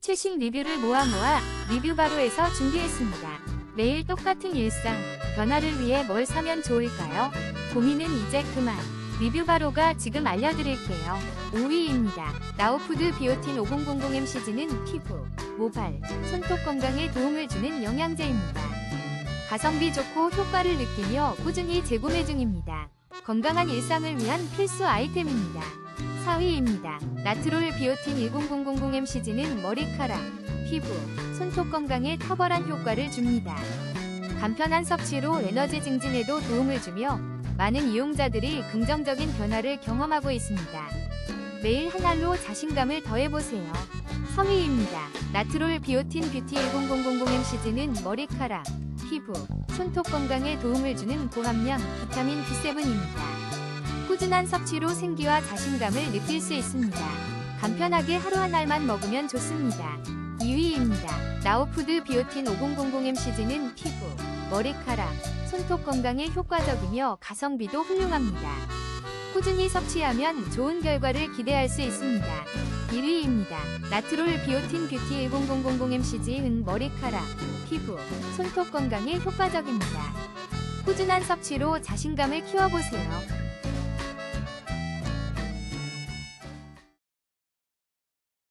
최신 리뷰를 모아 모아 리뷰 바로에서 준비했습니다. 매일 똑같은 일상, 변화를 위해 뭘 사면 좋을까요? 고민은 이제 그만. 리뷰 바로가 지금 알려드릴게요. 5위입니다. 나우푸드 비오틴 5000mcg는 피부, 모발, 손톱 건강에 도움을 주는 영양제입니다. 가성비 좋고 효과를 느끼며 꾸준히 재구매 중입니다. 건강한 일상을 위한 필수 아이템입니다. 4위입니다. 나트롤 비오틴 10000mcg는 머리카락, 피부, 손톱 건강에 탁월한 효과를 줍니다. 간편한 섭취로 에너지 증진에도 도움을 주며 많은 이용자들이 긍정적인 변화를 경험하고 있습니다. 매일 한 알로 자신감을 더해보세요. 3위입니다. 나트롤 비오틴 뷰티 10000mcg는 머리카락, 피부, 손톱 건강에 도움을 주는 고함량 비타민 B7입니다. 꾸준한 섭취로 생기와 자신감을 느낄 수 있습니다. 간편하게 하루 한 알만 먹으면 좋습니다. 2위입니다. 나우푸드 비오틴 5000mcg는 피부, 머리카락, 손톱 건강에 효과적이며 가성비도 훌륭합니다. 꾸준히 섭취하면 좋은 결과를 기대할 수 있습니다. 1위입니다. 나트롤 비오틴 뷰티 10000mcg은 머리카락, 피부, 손톱 건강에 효과적입니다. 꾸준한 섭취로 자신감을 키워보세요.